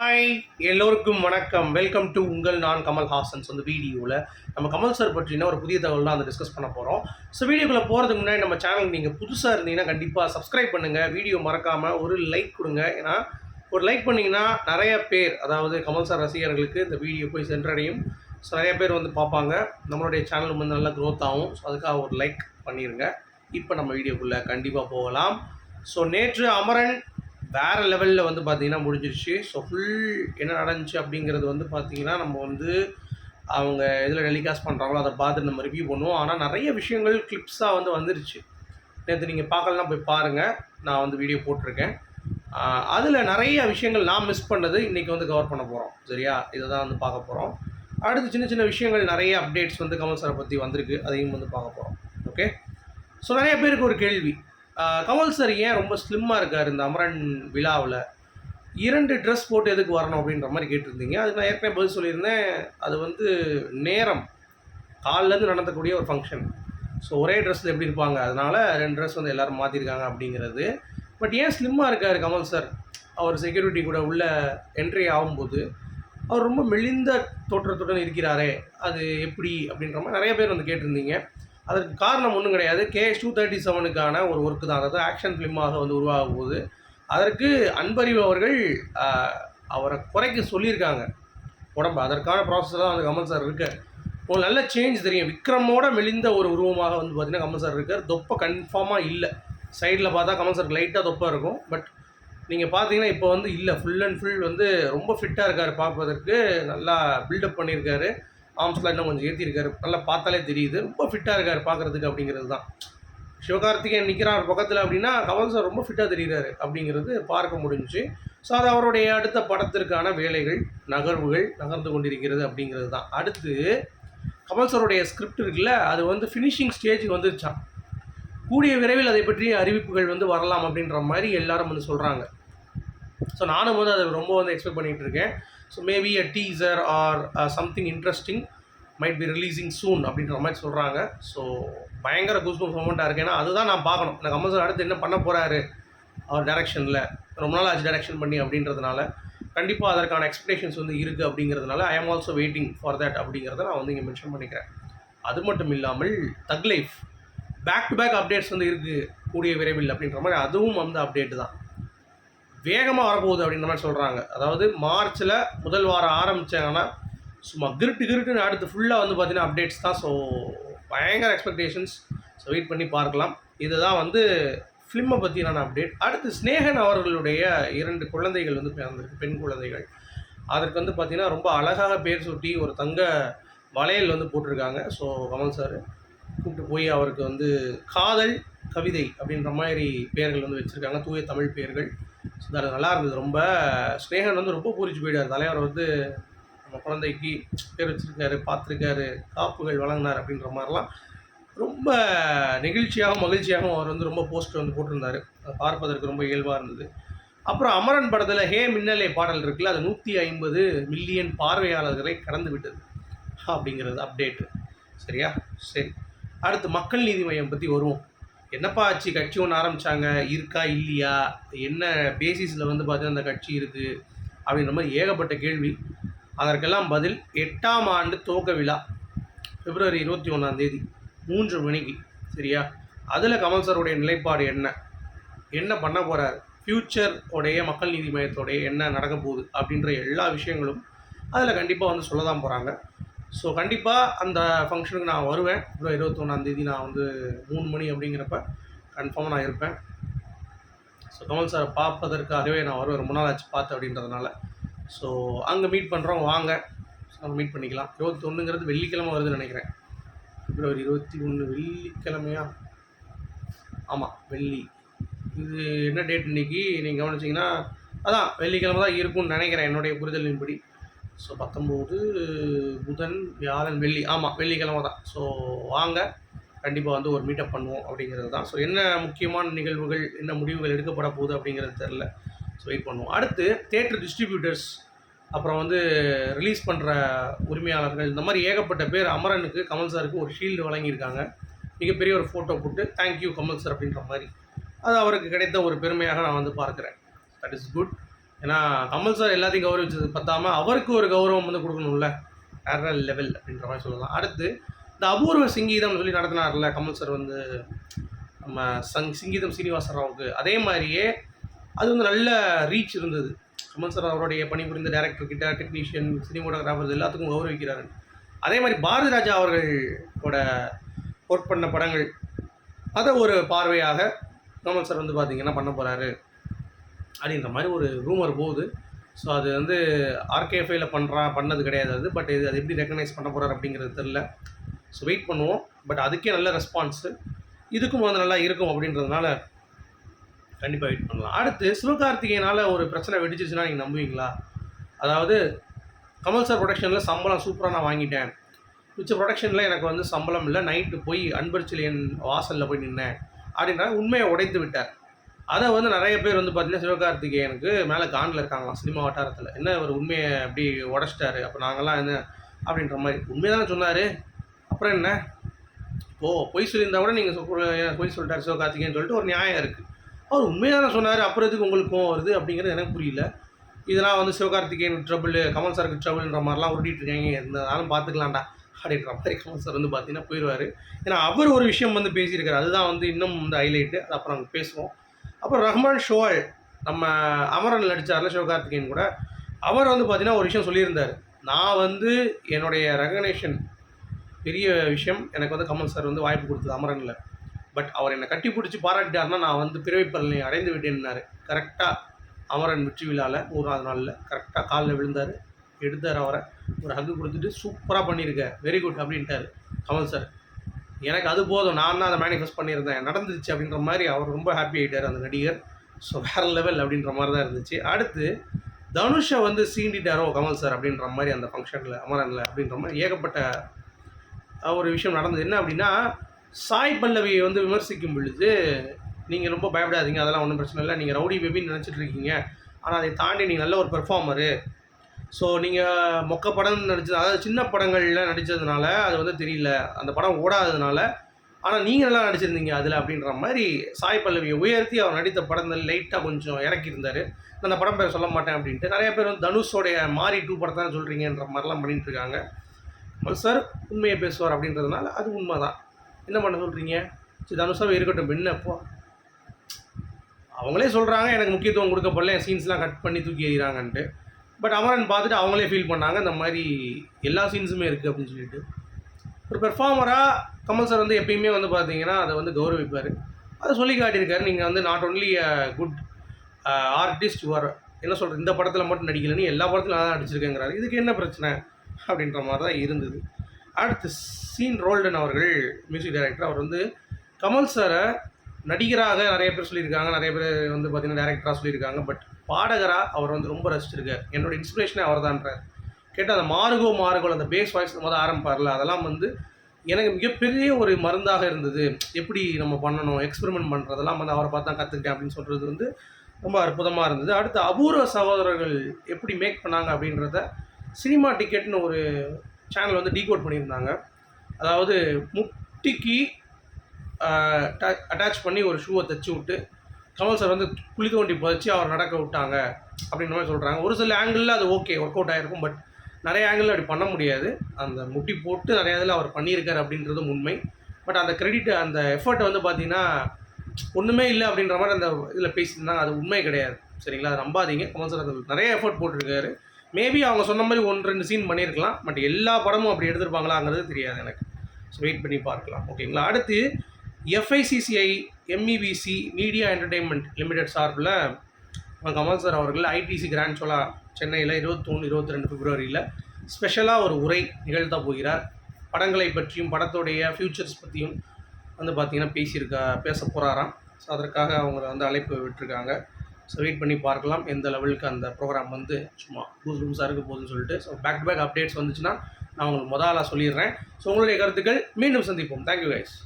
Hi எல்லோருக்கும் வணக்கம். Welcome to உங்கள் நான் கமல் ஹாசன்ஸ் அந்த வீடியோவில் நம்ம கமல் சார் பற்றின ஒரு புதிய தகவல் தான் அந்த டிஸ்கஸ் பண்ண போகிறோம் ஸோ வீடியோக்குள்ளே போகிறதுக்கு முன்னாடி நம்ம சேனல் நீங்கள் புதுசாக இருந்தீங்கன்னா கண்டிப்பாக சப்ஸ்கிரைப் பண்ணுங்கள் வீடியோ மறக்காமல் ஒரு லைக் கொடுங்க. ஏன்னா ஒரு லைக் பண்ணிங்கன்னா நிறைய பேர் அதாவது கமல் சார் ரசிகர்களுக்கு இந்த வீடியோ போய் சென்றடையும். ஸோ நிறைய பேர் வந்து பார்ப்பாங்க. நம்மளுடைய சேனல் வந்து நல்லா க்ரோத் ஆகும். ஸோ அதுக்காக ஒரு லைக் பண்ணிடுங்க இப்போ நம்ம வீடியோக்குள்ளே கண்டிப்பாக போகலாம். ஸோ நேற்று அமரன் வேறு லெவலில் வந்து பார்த்தீங்கன்னா முடிஞ்சிருச்சு. ஸோ ஃபுல் என்ன நடந்துச்சு அப்படிங்கிறது வந்து பார்த்தீங்கன்னா நம்ம வந்து அவங்க இதில் டெலிகாஸ்ட் பண்ணுறாங்களோ அதை பார்த்து நம்ம ரிவ்யூ பண்ணுவோம். ஆனால் நிறைய விஷயங்கள் கிளிப்ஸாக வந்து வந்துருச்சு. நேற்று நீங்கள் பார்க்கலாம் போய் பாருங்கள் நான் வந்து வீடியோ போட்டிருக்கேன். அதில் நிறைய விஷயங்கள் நான் மிஸ் பண்ணது இன்றைக்கி வந்து கவர் பண்ண போகிறோம் சரியா? இதை தான் வந்து பார்க்க போகிறோம் அடுத்து சின்ன சின்ன விஷயங்கள் நிறைய அப்டேட்ஸ் வந்து கமல் சாரை பற்றி வந்திருக்கு. அதையும் வந்து பார்க்க போகிறோம் ஓகே ஸோ நிறைய பேருக்கு ஒரு கேள்வி. கமல் சார் ஏன் ரொம்ப ஸ்லிம்மாக இருக்கார் இந்த அமரன் விழாவில்? இரண்டு ட்ரெஸ் போட்டு எதுக்கு வரணும் அப்படின்ற மாதிரி கேட்டிருந்தீங்க. அதுக்கு நான் ஏற்கனவே பதில் சொல்லியிருந்தேன். அது வந்து நேரம். காலிலேருந்து நடத்தக்கூடிய ஒரு ஃபங்க்ஷன் ஸோ ஒரே ட்ரெஸ்ஸில் எப்படி இருப்பாங்க? அதனால் ரெண்டு ட்ரெஸ் வந்து எல்லோரும் மாற்றிருக்காங்க அப்படிங்கிறது. பட் ஏன் ஸ்லிம்மாக இருக்கார் கமல் சார் அவர் செக்யூரிட்டி கூட உள்ள என்ட்ரி ஆகும்போது அவர் ரொம்ப மெலிந்த தோற்றத்துடன் இருக்கிறாரே. அது எப்படி அப்படின்ற மாதிரி நிறைய பேர் வந்து கேட்டிருந்தீங்க. அதற்கு காரணம் ஒன்றும் கிடையாது. கேஎஸ் டூ தேர்ட்டி செவனுக்கான ஒரு ஒர்க்கு தான். அதாவது ஆக்ஷன் ஃபிலிமாக வந்து உருவாக போகுது. அதற்கு அன்பறிவு அவர்கள் அவரை குறைக்க சொல்லியிருக்காங்க. உடம்பு அதற்கான ப்ராசஸ் தான் வந்து கமல் சார் இருக்கார். உங்களுக்கு நல்ல சேஞ்ச் தெரியும். விக்ரமோட மெலிந்த ஒரு உருவமாக வந்து பார்த்தீங்கன்னா கமல் சார் இருக்கார். தொப்பை கன்ஃபார்மாக இல்லை. சைடில் பார்த்தா கமல் சார் லைட்டாக தொப்பை இருக்கும். பட் நீங்கள் பார்த்தீங்கன்னா இப்போ வந்து இல்லை. ஃபுல் அண்ட் ஃபுல் வந்து ரொம்ப ஃபிட்டாக இருக்கார் பார்ப்பதற்கு. நல்லா பில்டப் பண்ணியிருக்காரு. ஆர்ம்ஸ்லாம் இன்னும் கொஞ்சம் ஏற்றிருக்காரு நல்லா பார்த்தாலே தெரியுது. ரொம்ப ஃபிட்டாக இருக்கார் பார்க்குறதுக்கு அப்படிங்கிறது தான். சிவகார்த்திகேயன் நிற்கிறார் பக்கத்தில் அப்படின்னா கமல் சார் ரொம்ப ஃபிட்டாக தெரிகிறாரு அப்படிங்கிறது பார்க்க முடிஞ்சுச்சு. ஸோ அது அவருடைய அடுத்த படத்திற்கான வேலைகள் நகர்வுகள் நகர்ந்து கொண்டிருக்கிறது அப்படிங்கிறது தான். அடுத்து கமல் சாருடைய ஸ்கிரிப்ட் இருக்குல்ல அது வந்து ஃபினிஷிங் ஸ்டேஜுக்கு வந்துருச்சான் கூடிய விரைவில் அதை பற்றி அறிவிப்புகள் வந்து வரலாம் அப்படின்ற மாதிரி எல்லாரும் வந்து சொல்கிறாங்க ஸோ நானும் வந்து அதை ரொம்ப வந்து எக்ஸ்பெக்ட் பண்ணிகிட்டு இருக்கேன். So maybe a teaser or something interesting might be releasing soon அப்படின்ற மாதிரி சொல்கிறாங்க ஸோ பயங்கர குஸ்பம் மூமெண்ட்டாக இருக்குது ஏன்னா அதுதான் நான் பார்க்கணும். எனக்கு கமல் சார் அடுத்து என்ன பண்ண போகிறாரு அவர் டேரெக்ஷனில் ரொம்ப நாள் ஆச்சு டேரெக்ஷன் பண்ணி அப்படின்றதுனால. கண்டிப்பாக அதற்கான எக்ஸ்பெக்டேஷன்ஸ் வந்து இருக்குது அப்படிங்கிறதுனால ஐ ஆம் ஆல்சோ வெயிட்டிங் ஃபார் தட் அப்படிங்கிறத நான் வந்து இங்கே மென்ஷன் பண்ணிக்கிறேன். அது மட்டும் இல்லாமல் Thug Life back to back updates வந்து இருக்குது கூடிய விரைவில் அப்படின்ற மாதிரி. அதுவும் வந்து அப்டேட் தான். வேகமாக வரப்போகுது அப்படின்ற மாதிரி சொல்கிறாங்க அதாவது மார்ச்சில் முதல் வாரம் ஆரம்பித்தாங்கன்னா சும்மா கிருட்டு கிருட்டுன்னு அடுத்து ஃபுல்லாக வந்து பார்த்தீங்கன்னா அப்டேட்ஸ் தான். ஸோ பயங்கர எக்ஸ்பெக்டேஷன்ஸ் ஸோ வெயிட் பண்ணி பார்க்கலாம். இதுதான் வந்து ஃபிலிமை பற்றியான அப்டேட் அடுத்து ஸ்னேகன் அவர்களுடைய இரண்டு குழந்தைகள் வந்து பிறந்திருக்கு. பெண் குழந்தைகள். அதற்கு வந்து பார்த்திங்கன்னா ரொம்ப அழகாக பேர் சுட்டி ஒரு தங்க வளையல் வந்து போட்டிருக்காங்க. ஸோ கமல் சார் கூப்பிட்டு போய் அவருக்கு வந்து காதல் கவிதை அப்படின்ற மாதிரி பெயர்கள் வந்து வச்சுருக்காங்க. தூய தமிழ் பெயர்கள் அது நல்லா இருந்தது. ரொம்ப ஸ்னேகன் வந்து ரொம்ப பூரிச்சு போயிட்டார். தலைவர் வந்து நம்ம குழந்தைக்கு பேர் வச்சுருக்காரு பார்த்துருக்காரு காப்புகள் வழங்கினார் அப்படின்ற மாதிரிலாம் ரொம்ப நெகிழ்ச்சியாகவும் மகிழ்ச்சியாகவும் அவர் வந்து ரொம்ப போஸ்ட் வந்து போட்டிருந்தார். பார்ப்பதற்கு ரொம்ப இயல்பாக இருந்தது. அப்புறம் அமரன் படத்தில் ஹே மின்னலே பாடல் இருக்குல்ல அது நூற்றி ஐம்பது மில்லியன் பார்வையாளர்களை கடந்து விட்டது அப்படிங்கிறது அப்டேட்டு சரியா? சரி. அடுத்து மக்கள் நீதி மையம் பற்றி வருவோம். என்னப்பா ஆச்சு? கட்சி ஒன்று ஆரம்பித்தாங்க இருக்கா? இல்லையா? என்ன பேசிஸில் வந்து பார்த்தீங்கன்னா அந்த கட்சி இருக்குது அப்படின்ற மாதிரி ஏகப்பட்ட கேள்வி. அதற்கெல்லாம் பதில் எட்டாம் ஆண்டு துவக்க விழா பிப்ரவரி இருபத்தி ஒன்றாம் தேதி மூன்று மணிக்கு. சரியா? அதில் கமல் சாருடைய நிலைப்பாடு என்ன? என்ன பண்ண போகிறார் ஃப்யூச்சர் உடைய மக்கள் நீதி மையத்தோடைய என்ன நடக்க போகுது? அப்படின்ற எல்லா விஷயங்களும் அதில் கண்டிப்பாக வந்து சொல்ல தான் போகிறாங்க ஸோ கண்டிப்பாக அந்த ஃபங்க்ஷனுக்கு நான் வருவேன். பிப்ரவரி இருபத்தொன்னாந்தேதி நான் வந்து மூணு மணி அப்படிங்கிறப்ப கன்ஃபார்மாக நான் இருப்பேன். ஸோ கமல் சாரை பார்ப்பதற்காகவே நான் வருவேன். ரொம்ப நாள் ஆச்சு பார்த்து அப்படின்றதுனால. ஸோ அங்கே மீட் பண்ணுறோம் வாங்க. ஸோ நம்ம மீட் பண்ணிக்கலாம். இருபத்தொன்னுங்கிறது வெள்ளிக்கிழமை வருதுன்னு நினைக்கிறேன். பிப்ரவரி இருபத்தி ஒன்று வெள்ளிக்கிழமையா? ஆமாம் வெள்ளி. இது என்ன டேட் இன்றைக்கி நீங்கள் கவனிச்சிங்கன்னா அதான் வெள்ளிக்கிழமை தான் இருக்கும்னு நினைக்கிறேன். என்னுடைய புரிதலின்படி. ஸோ பத்தொம்போது புதன் வியாழன் வெள்ளி ஆமாம் வெள்ளிக்கிழமை தான். ஸோ வாங்க கண்டிப்பாக வந்து ஒரு மீட்டப் பண்ணுவோம் அப்படிங்கிறது தான். ஸோ என்ன முக்கியமான நிகழ்வுகள் என்ன முடிவுகள் எடுக்கப்பட போகுது அப்படிங்கிறது தெரில ஸோ வெயிட் பண்ணுவோம். அடுத்து தேட்டர் டிஸ்ட்ரிபியூட்டர்ஸ் அப்புறம் வந்து ரிலீஸ் பண்ணுற உரிமையாளர்கள் இந்த மாதிரி ஏகப்பட்ட பேர் அமரனுக்கு கமல் சாருக்கு ஒரு ஷீல்டு வழங்கியிருக்காங்க. மிகப்பெரிய ஒரு ஃபோட்டோ போட்டு தேங்க்யூ கமல் சார் அப்படின்ற மாதிரி. அது அவருக்கு கிடைத்த ஒரு பெருமையாக நான் வந்து பார்க்குறேன். தட் இஸ் குட் ஏன்னா கமல் சார் எல்லாத்தையும் கௌரவிச்சது பத்தாமல் அவருக்கு ஒரு கௌரவம் வந்து கொடுக்கணும்ல. வேற லெவல் அப்படின்ற மாதிரி சொல்லலாம். அடுத்து இந்த அபூர்வ சங்கீதம் சொல்லி நடத்தினார்ல கமல் சார் வந்து நம்ம சங் சங்கீதம் சீனிவாச ராவுக்கு. அதே மாதிரியே அது வந்து நல்ல ரீச் இருந்தது. கமல் சார் அவருடைய பணிபுரிந்த டேரக்டர்கிட்ட டெக்னீஷியன் சினிமோட்டோகிராஃபர்ஸ் எல்லாத்துக்கும் கௌரவிக்கிறாரு. அதே மாதிரி பாரதி ராஜா அவர்களோட ஒர்க் பண்ண படங்கள். அதை ஒரு பார்வையாக கமல் சார் வந்து பார்த்திங்கன்னா பண்ண போகிறாரு அப்படின்ற மாதிரி ஒரு ரூமர் போகுது. ஸோ அது வந்து ஆர்கேஎஃப்ஐயில் பண்ணுறா பண்ணது கிடையாது அது. பட் இது அது எப்படி ரெக்கக்னைஸ் பண்ண போகிறார் அப்படிங்கிறது தெரில ஸோ வெயிட் பண்ணுவோம். பட் அதுக்கே நல்ல ரெஸ்பான்ஸு இதுக்கும் வந்து நல்லா இருக்கும் அப்படின்றதுனால கண்டிப்பாக வெயிட் பண்ணலாம். அடுத்து சிவகார்த்திகேயனால் ஒரு பிரச்சனை வெடிச்சிச்சுன்னா நீங்கள் நம்புவீங்களா? அதாவது கமல் சார் ப்ரொடக்ஷனில் சம்பளம் சூப்பராக நான் வாங்கிட்டேன். மிச்ச ப்ரொடக்ஷனில் எனக்கு வந்து சம்பளம் இல்லை. நைட்டு போய் அன்பர்ச்சிலியன் வாசலில் போய் நின்னேன். அப்படின்ற உண்மையை உடைத்து விட்டார். அதை வந்து நிறைய பேர் வந்து பார்த்தீங்கன்னா சிவகார்த்திகேயனுக்கு மேலே காண்டில் இருக்காங்களாம் சினிமா வட்டாரத்தில். என்ன ஒரு உண்மையை அப்படி உடச்சிட்டாரு? அப்போ நாங்கள்லாம் என்ன அப்படின்ற மாதிரி. உண்மையை சொன்னார். அப்புறம் என்ன? ஓ பொய் சொல்லியிருந்தா கூட நீங்கள் பொய் சொல்லிட்டார் சிவகார்த்திகேயன் சொல்லிட்டு ஒரு நியாயம் இருக்குது அவர் உண்மையாக சொன்னார். அப்புறம் எதுக்கு உங்களுக்கு கோவம் வருது அப்படிங்கிறது எனக்கு புரியல. இதெல்லாம் வந்து சிவகார்த்திகேயன் ட்ரபிள் கமல் சாருக்கு ட்ரபிள்ன்ற மாதிரிலாம் உருட்டிட்டு இருக்காங்க. இருந்தாலும் பார்த்துக்கலாம்டா அப்படின்ற மாதிரி கமல் சார் வந்து பார்த்தீங்கன்னா போயிடுவார் ஏன்னா அவர் ஒரு விஷயம் வந்து பேசியிருக்காரு. அதுதான் வந்து இன்னும் வந்து ஹைலைட்டு அது அப்புறம் நாங்கள் பேசுவோம். அப்புறம் ரஹ்மான் ஷோல் நம்ம அமரன் நடித்தார்ல சிவகார்த்திகேயன் கூட அவர் வந்து பார்த்தீங்கன்னா ஒரு விஷயம் சொல்லியிருந்தார். நான் வந்து என்னுடைய ரெகனேஷன் பெரிய விஷயம். எனக்கு வந்து கமல் சார் வந்து வாய்ப்பு கொடுத்தது அமரனில். பட் அவர் என்னை கட்டி பிடிச்சி பாராட்டிட்டார்னா நான் வந்து பிறவி பலனை அடைந்து விட்டேன்னாரு கரெக்டாக அமரன் வெற்றி விழாவில் ஒரு நாளில் கரெக்டாக காலில் விழுந்தார். எடுத்தார் அவரை. ஒரு ஹக்கு கொடுத்துட்டு சூப்பராக பண்ணியிருக்க வெரி குட் அப்படின்ட்டார் கமல் சார் எனக்கு அது போதும். நான் தான் அதை மேனிஃபெஸ்ட் பண்ணியிருந்தேன். நடந்துச்சு அப்படின்ற மாதிரி அவர் ரொம்ப ஹாப்பி ஆகிட்டார் அந்த நடிகர். ஸோ வேறு லெவல் அப்படின்ற மாதிரி தான் இருந்துச்சு. அடுத்து தனுஷை வந்து சீண்டிட்டாரோ கமல் சார் அப்படின்ற மாதிரி அந்த ஃபங்க்ஷனில் அமரனில் அப்படின்ற மாதிரி ஏகப்பட்ட ஒரு விஷயம் நடந்தது. என்ன அப்படின்னா சாய் பல்லவியை வந்து விமர்சிக்கும் பொழுது நீங்கள் ரொம்ப பயப்படாதீங்க. அதெல்லாம் ஒன்றும் பிரச்சனை இல்லை. நீங்கள் ரவுடி பேபின்னு நினச்சிட்டு இருக்கீங்க. ஆனால் அதை தாண்டி நீங்கள் நல்ல ஒரு பெர்ஃபார்மரு ஸோ நீங்கள் மொக்க படம் நடிச்சது அதாவது சின்ன படங்களில் நடித்ததுனால அது வந்து தெரியல. அந்த படம் ஓடாததுனால ஆனால் நீங்கள் நல்லா நடிச்சிருந்தீங்க அதில் அப்படின்ற மாதிரி சாய் பல்லவியை உயர்த்தி அவர் நடித்த படங்கள் லைட்டாக கொஞ்சம் இறக்கியிருந்தார். அந்த படம் பேர் சொல்ல மாட்டேன் அப்படின்ட்டு. நிறைய பேர் வந்து தனுஷோடைய மாறி டூ படத்தை தான் சொல்கிறீங்கன்ற மாதிரிலாம் பண்ணிகிட்டு இருக்காங்க. சார் உண்மையை பேசுவார் அப்படின்றதுனால அது உண்மை தான் என்ன பண்ண சொல்கிறீங்க சரி தனுஷாவே இருக்கட்டும் என்னப்போ அவங்களே சொல்கிறாங்க எனக்கு முக்கியத்துவம் கொடுக்கப்படல என் சீன்ஸ்லாம் கட் பண்ணி தூக்கி எறிகிறாங்கன்ட்டு. பட் அமரன் பார்த்துட்டு அவங்களே ஃபீல் பண்ணாங்க இந்த மாதிரி எல்லா சீன்ஸுமே இருக்குது அப்படின்னு சொல்லிட்டு. ஒரு பெர்ஃபார்மராக கமல் சார் வந்து எப்பயுமே வந்து பார்த்தீங்கன்னா அதை வந்து கௌரவிப்பார். அதை சொல்லி காட்டியிருக்காரு நீங்கள் வந்து not only a good artist வர் என்ன சொல்கிறது இந்த படத்தில் மட்டும் நடிக்கலன்னு எல்லா படத்துலையும் நான் நடிச்சிருக்கேங்கிறாரு. இதுக்கு என்ன பிரச்சனை? அப்படின்ற மாதிரி தான் இருந்தது. அடுத்து சீன் ரோல்டன் அவர்கள் மியூசிக் டைரக்டர் அவர் வந்து கமல் சாரை நடிகராக நிறைய பேர் சொல்லியிருக்காங்க. நிறைய பேர் வந்து பார்த்திங்கன்னா டேரக்டராக சொல்லியிருக்காங்க. பட் பாடகராக அவர் வந்து ரொம்ப ரசிச்சிருக்கார் என்னோட இன்ஸ்பிரேஷனே அவர் தான்றார் கேட்டால் அந்த மார்கோ மார்கோ அந்த பேஸ் வாய்ஸ் முதல் ஆரம்பிப்பார்ல. அதெல்லாம் வந்து எனக்கு மிகப்பெரிய ஒரு மருந்தாக இருந்தது. எப்படி நம்ம பண்ணணும் எக்ஸ்பெரிமெண்ட் பண்ணுறதெல்லாம் வந்து அவரை பார்த்தா கற்றுக்கிட்டேன் அப்படின்னு சொல்கிறது வந்து ரொம்ப அற்புதமாக இருந்தது. அடுத்து அபூர்வ சகோதரர்கள் எப்படி மேக் பண்ணாங்க அப்படின்றத சினிமா டிக்கெட்னு ஒரு சேனல் வந்து டீகோட் பண்ணியிருந்தாங்க. அதாவது முட்டிக்கு அட்டாச் பண்ணி ஒரு ஷூவை தைச்சி விட்டு கமல் சார் வந்து குளிக்க வண்டி புதைச்சி அவர் நடக்க விட்டாங்க அப்படின்ற மாதிரி சொல்கிறாங்க ஒரு சில ஆங்கிளில் அது ஓகே ஒர்க் அவுட் ஆகிருக்கும் பட் நிறைய ஆங்கிளில் அப்படி பண்ண முடியாது. அந்த முட்டி போட்டு நிறைய இதில் அவர் பண்ணியிருக்காரு அப்படின்றதும் உண்மை. பட் அந்த கிரெடிட் அந்த எஃபர்ட்டை வந்து பார்த்தீங்கன்னா ஒன்றுமே இல்லை அப்படின்ற மாதிரி அந்த இதில் பேசியிருந்தாங்க. அது உண்மை கிடையாது. சரிங்களா? அதை நம்பாதீங்க. கமல் சார் அது நிறைய எஃபர்ட் போட்டிருக்காரு. மேபி அவங்க சொன்ன மாதிரி ஒன்று ரெண்டு சீன் பண்ணியிருக்கலாம் பட் எல்லா படமும் அப்படி எடுத்திருப்பாங்களாங்கிறது தெரியாது எனக்கு. ஸோ வெயிட் பண்ணி பார்க்கலாம். ஓகேங்களா அடுத்து FICCI MEBC media entertainment limited சார்பில் கமல் சார் அவர்கள் ஐடிசி கிராண்ட் சோலா சென்னையில் இருபத்தொன்று இருபத்தி ரெண்டு பிப்ரவரியில் ஸ்பெஷலாக ஒரு உரை நிகழ்த்த போகிறார். படங்களை பற்றியும் படத்துடைய ஃப்யூச்சர்ஸ் பற்றியும் வந்து பார்த்திங்கன்னா பேசியிருக்கா பேச போகிறாராம் ஸோ அதற்காக அவங்க வந்து அழைப்பு விட்டுருக்காங்க. ஸோ வெயிட் பண்ணி பார்க்கலாம். எந்த லெவலுக்கு அந்த ப்ரோக்ராம் வந்து சும்மா பூஸ் ரூம்ஸாக இருக்க போகுதுன்னு சொல்லிட்டு. So back to back updates வந்துச்சுன்னா நான் உங்களுக்கு முதலாக சொல்லிடுறேன். ஸோ உங்களுடைய கருத்துக்கள் மீண்டும் சந்திப்போம். Thank you guys